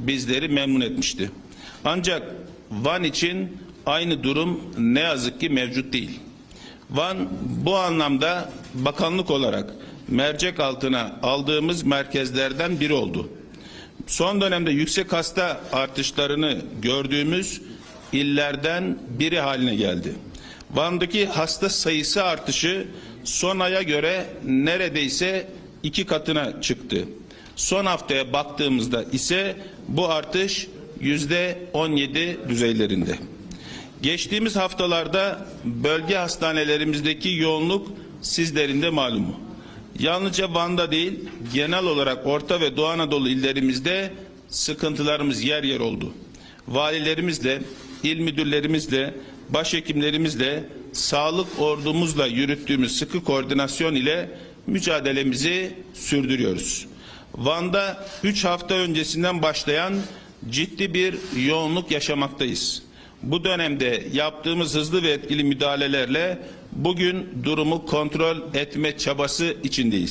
bizleri memnun etmişti. Ancak Van için aynı durum ne yazık ki mevcut değil. Van bu anlamda bakanlık olarak mercek altına aldığımız merkezlerden biri oldu. Son dönemde yüksek hasta artışlarını gördüğümüz illerden biri haline geldi. Van'daki hasta sayısı artışı son aya göre neredeyse iki katına çıktı. Son haftaya baktığımızda ise bu artış yüzde 17 düzeylerinde. Geçtiğimiz haftalarda bölge hastanelerimizdeki yoğunluk sizlerin de malumu. Yalnızca Van'da değil, genel olarak Orta ve Doğu Anadolu illerimizde sıkıntılarımız yer yer oldu. Valilerimizle, il müdürlerimizle, başhekimlerimizle, sağlık ordumuzla yürüttüğümüz sıkı koordinasyon ile mücadelemizi sürdürüyoruz. Van'da 3 hafta öncesinden başlayan ciddi bir yoğunluk yaşamaktayız. Bu dönemde yaptığımız hızlı ve etkili müdahalelerle bugün durumu kontrol etme çabası içindeyiz.